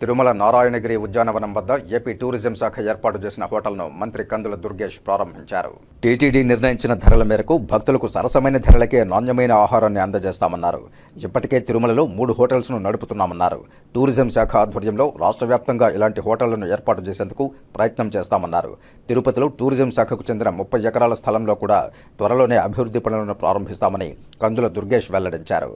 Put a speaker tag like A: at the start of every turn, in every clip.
A: తిరుమల నారాయణగిరి ఉద్యానవనం వద్ద AP tourism శాఖ ఏర్పాటు చేసిన హోటల్ను మంత్రి కందుల దుర్గేష్ ప్రారంభించారు. టీటీడీ నిర్ణయించిన ధరల మేరకు భక్తులకు సరసమైన ధరలకే నాణ్యమైన ఆహారాన్ని అందజేస్తామన్నారు. ఇప్పటికే తిరుమలలో మూడు హోటల్స్ను నడుపుతున్నామన్నారు. టూరిజం శాఖ ఆధ్వర్యంలో రాష్ట్ర వ్యాప్తంగా ఇలాంటి హోటళ్ళను ఏర్పాటు చేసేందుకు ప్రయత్నం చేస్తామన్నారు. తిరుపతిలో టూరిజం శాఖకు చెందిన ముప్పై ఎకరాల స్థలంలో కూడా త్వరలోనే అభివృద్ధి పనులను ప్రారంభిస్తామని కందుల దుర్గేష్ వెల్లడించారు.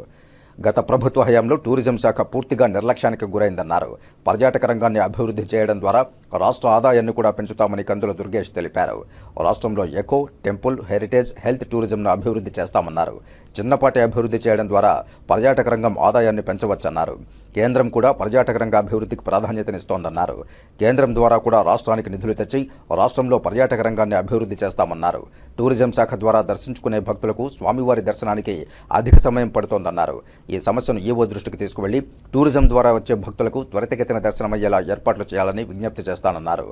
A: గత ప్రభుత్వ హయాంలో టూరిజం శాఖ పూర్తిగా నిర్లక్ష్యానికి గురైందన్నారు. పర్యాటక రంగాన్ని అభివృద్ధి చేయడం ద్వారా రాష్ట్ర ఆదాయాన్ని కూడా పెంచుతామని కందుల దుర్గేష్ తెలిపారు. రాష్ట్రంలో ఎకో టెంపుల్ హెరిటేజ్ హెల్త్ టూరిజంను అభివృద్ధి చేస్తామన్నారు. చిన్నపాటి అభివృద్ధి చేయడం ద్వారా పర్యాటక రంగం ఆదాయాన్ని పెంచవచ్చన్నారు. కేంద్రం కూడా పర్యాటక రంగ అభివృద్ధికి ప్రాధాన్యతనిస్తోందన్నారు. కేంద్రం ద్వారా కూడా రాష్ట్రానికి నిధులు తెచ్చి రాష్ట్రంలో పర్యాటక రంగాన్ని అభివృద్ధి చేస్తామన్నారు. టూరిజం శాఖ ద్వారా దర్శించుకునే భక్తులకు స్వామివారి దర్శనానికి అధిక సమయం పడుతోందన్నారు. ఈ సమస్యను ఈవో దృష్టికి తీసుకువెళ్ళి టూరిజం ద్వారా వచ్చే భక్తులకు త్వరితగతిన దర్శనమయ్యేలా ఏర్పాట్లు చేయాలని విజ్ఞప్తి చేస్తారు చేస్తానన్నారు.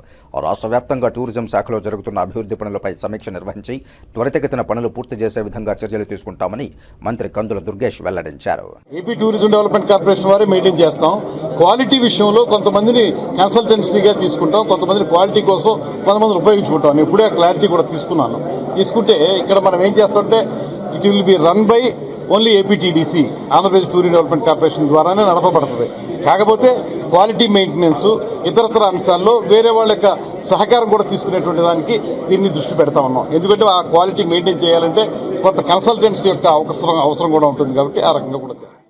A: రాష్ట్ర వ్యాప్తంగా టూరిజం శాఖలో జరుగుతున్న అభివృద్ధి పనులపై సమీక్ష నిర్వహించి త్వరితగతిన పనులు పూర్తి చేసే విధంగా చర్యలు తీసుకుంటామని మంత్రి కందుల దుర్గేష్ వెల్లడించారు.
B: ఏపీ టూరిజం డెవలప్మెంట్ కార్పొరేషన్ వారి మీటింగ్ చేస్తాం. క్వాలిటీ విషయంలో కొంతమందిని కన్సల్టెన్సీగా తీసుకుంటాం. కొంతమందిని క్వాలిటీ కోసం కొంతమందిని ఉపయోగించుకుంటాం. ఇప్పుడే క్లారిటీ కూడా తీసుకున్నాను. తీసుకుంటే ఇక్కడ మనం ఏం చేస్తుంటే it will be run by only APTDC Andhra Pradesh tourism development corporation ద్వారానే నడపబడుతుంది. కాకపోతే క్వాలిటీ మెయింటెనెన్స్ ఇతరతర అంశాల్లో వేరే వాళ్ళ యొక్క సహకారం కూడా తీసుకునేటువంటి దానికి దీన్ని దృష్టి పెడతా ఉన్నాం. ఎందుకంటే ఆ క్వాలిటీ మెయింటైన్ చేయాలంటే కొంత కన్సల్టెన్సీ యొక్క అవసరం అవసరం కూడా ఉంటుంది కాబట్టి ఆ రకంగా కూడా చేస్తాం.